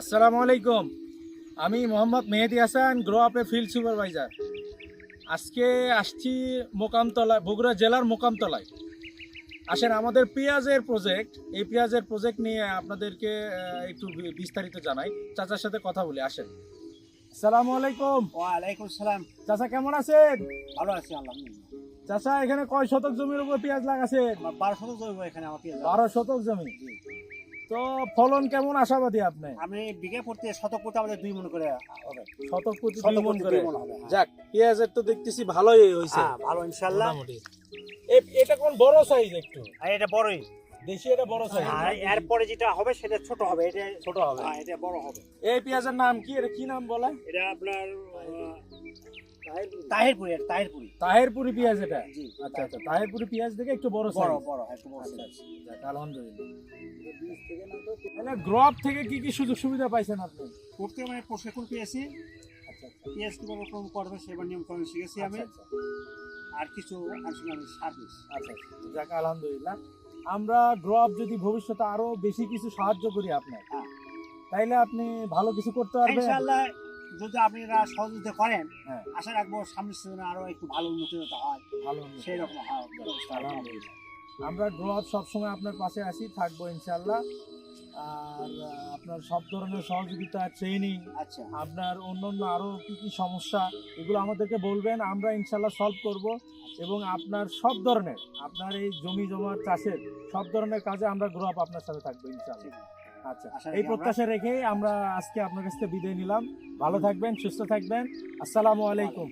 আসসালামু আলাইকুম। আমি মোহাম্মদ মেহেদি হাসান গ্রো আপে ফিল্ড সুপারভাইজার আজকে আসছি মোকামতলায় বগুড়া জেলার মোকামতলায়। আসেন আমাদের পেঁয়াজের প্রজেক্ট এই পেঁয়াজের প্রজেক্ট নিয়ে আপনাদেরকে একটু বিস্তারিত জানাই। চাচার সাথে কথা বলি আসেন। আসসালামু আলাইকুম। ওয়ালাইকুম সালাম চাচা কেমন আছেন? ভালো আছি আলহামদুলিল্লাহ। চাচা এখানে কয় শতক জমির উপর পেঁয়াজ লাগাছেন? আমার বারোশো জৈব এখানে আমার পেঁয়াজ বারো শতক জমি। তো ফলন কেমন আশাবাদী আপনি? আমি বিঘে পড়তে শতক করতে আমাদের দুই মন করে হবে। শতক প্রতি শতক দুই মন করে। হ্যাঁ। যাক পেঁয়াজের তো দেখতেছি ভালোই হয়েছে। হ্যাঁ ভালো ইনশাল্লাহ। এটা কোন বড় সাইজ একটু? আর এটা বড়ই। দেশি এটা বড় সাইজ আর এরপরে যেটা হবে সেটা ছোট হবে এটা ছোট হবে। হ্যাঁ এটা বড় হবে। এই পেঁয়াজের নাম কি? এটা কি নাম বলে? এটা আপনার তাহিরপুরি তাহিরপুরি। তাহেরপুরি পেঁয়াজ এটা? জি আচ্ছা আচ্ছা তাহেরপুরি। পেঁয়াজ থেকে একটু বড় বড় সাইজ। বড় একটু বড় আচ্ছা, আচ্ছা, আলহামদুলিল্লাহ। তাহলে গ্রপ থেকে কি কি সুযোগ সুবিধা পাইছেন আপনি? করতে মানে প্রশিক্ষণ পেয়েছি। আচ্ছা আচ্ছা। পেঁয়াজ কীভাবে কোন করবে সেবার শিখেছি আমি। আচ্ছা, আর কিছু আনুষঙ্গিক সার্ভিস আচ্ছা আচ্ছা। যাক আলহামদুলিল্লাহ। আমরা ড্রপ যদি ভবিষ্যতে আরও বেশি কিছু সাহায্য করি আপনার হ্যাঁ। তাইলে আপনি ভালো কিছু করতে পারবেন ইনশাআল্লাহ যদি আপনারা সহযোগিতা করেন হ্যাঁ। আশা রাখব সামনের সিজনে আরও একটু ভালো উন্নতি হয় ভালো। সেই রকম হয় আমরা ড্রপ সবসময় আপনার পাশে আসি থাকব ইনশাল্লাহ আর আপনার সব ধরনের সহযোগিতা ট্রেনিং আচ্ছা। আপনার অন্যান্য আরও কি কি সমস্যা এগুলো আমাদেরকে বলবেন আমরা ইনশাল্লাহ সলভ করব এবং আপনার সব ধরনের আপনার এই জমি জমা চাষের সব ধরনের কাজে আমরা গ্রোআপ আপনার সাথে থাকব ইনশাল্লাহ আচ্ছা এই প্রত্যাশা রেখে আমরা আজকে আপনার কাছ থেকে বিদায় নিলাম। ভালো থাকবেন সুস্থ থাকবেন। আসসালামু আলাইকুম।